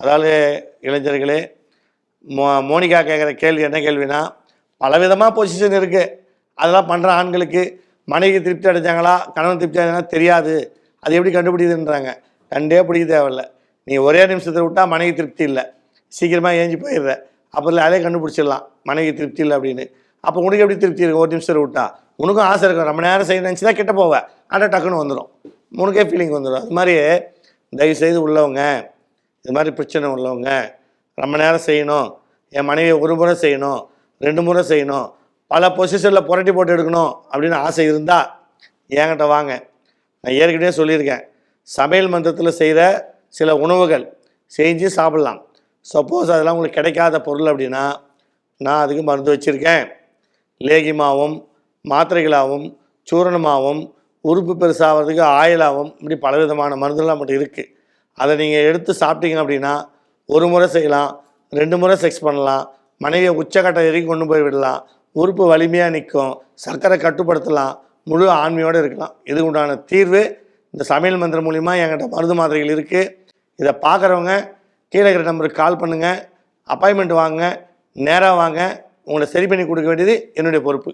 அதாவது இளைஞர்களே மோ மோனிகா கேட்குற கேள்வி என்ன கேள்வினா பலவிதமாக பொசிஷன் இருக்குது அதெல்லாம் பண்ணுற ஆண்களுக்கு மனைவி திருப்தி அடைஞ்சாங்களா கணவன் திருப்தி அடைஞ்சாங்களா தெரியாது. அது எப்படி கண்டுபிடிக்குதுன்றாங்க. கண்டே பிடிக்க தேவையில்ல. நீ ஒரே நிமிஷத்தில் விட்டால் மனைவி திருப்தி இல்லை. சீக்கிரமாக ஏஞ்சி போயிடுற. அப்புறம் அதே கண்டுபிடிச்சிடலாம். மனைவி திருப்தி இல்லை அப்படின்னு. அப்போ உனக்கு எப்படி திருப்தி இருக்கும் ஒரு நிமிஷத்தில் விட்டா. உனக்கும் ஆசை இருக்கும். ரொம்ப நேரம் செய்ய நினச்சி தான் கிட்ட போவேன் ஆனால் டக்குன்னு வந்துடும் உனக்கே ஃபீலிங் வந்துடும் அது மாதிரி தயவுசெய்து உள்ளவங்க இது மாதிரி பிரச்சனை உள்ளவங்க ரொம்ப நேரம் செய்யணும். என் மனைவியை ஒரு முறை செய்யணும் ரெண்டு முறை செய்யணும். பல பொசிஷனில் புரட்டி போட்டு எடுக்கணும் அப்படின்னு ஆசை இருந்தால் என்கிட்ட வாங்க. நான் ஏற்கனவே சொல்லியிருக்கேன். சமையல் மன்றத்தில் செய்கிற சில உணவுகள் செஞ்சு சாப்பிட்லாம். சப்போஸ் அதெல்லாம் உங்களுக்கு கிடைக்காத பொருள் அப்படின்னா நான் அதுக்கு மருந்து வச்சுருக்கேன். லேகிமாவும் மாத்திரைகளாகவும் சூரணமாகவும் உறுப்பு பெருசாகிறதுக்கு ஆயிலாகவும் இப்படி பலவிதமான மருந்துலாம் மட்டும் இருக்குது அதை நீங்கள் எடுத்து சாப்பிட்டீங்க அப்படின்னா ஒரு முறை செய்யலாம் ரெண்டு முறை செக்ஸ் பண்ணலாம் மனைவியை உச்சக்கட்டம் வரைக்கும் கொண்டு போய் விடலாம் உறுப்பு வலிமையாக நிற்கும் சர்க்கரை கட்டுப்படுத்தலாம் முழு ஆண்மையோடு இருக்கலாம். இதுக்கு உண்டான தீர்வு இந்த சமையல் மந்திரம் மூலிமா என்கிட்ட மருந்து மாத்திரைகள் இருக்குது இதை பார்க்குறவங்க கீழே இருக்கிற நம்பருக்கு கால் பண்ணுங்கள் அப்பாயின்மெண்ட் வாங்க நேராக வாங்க உங்களை சரி பண்ணி கொடுக்க வேண்டியது என்னுடைய பொறுப்பு.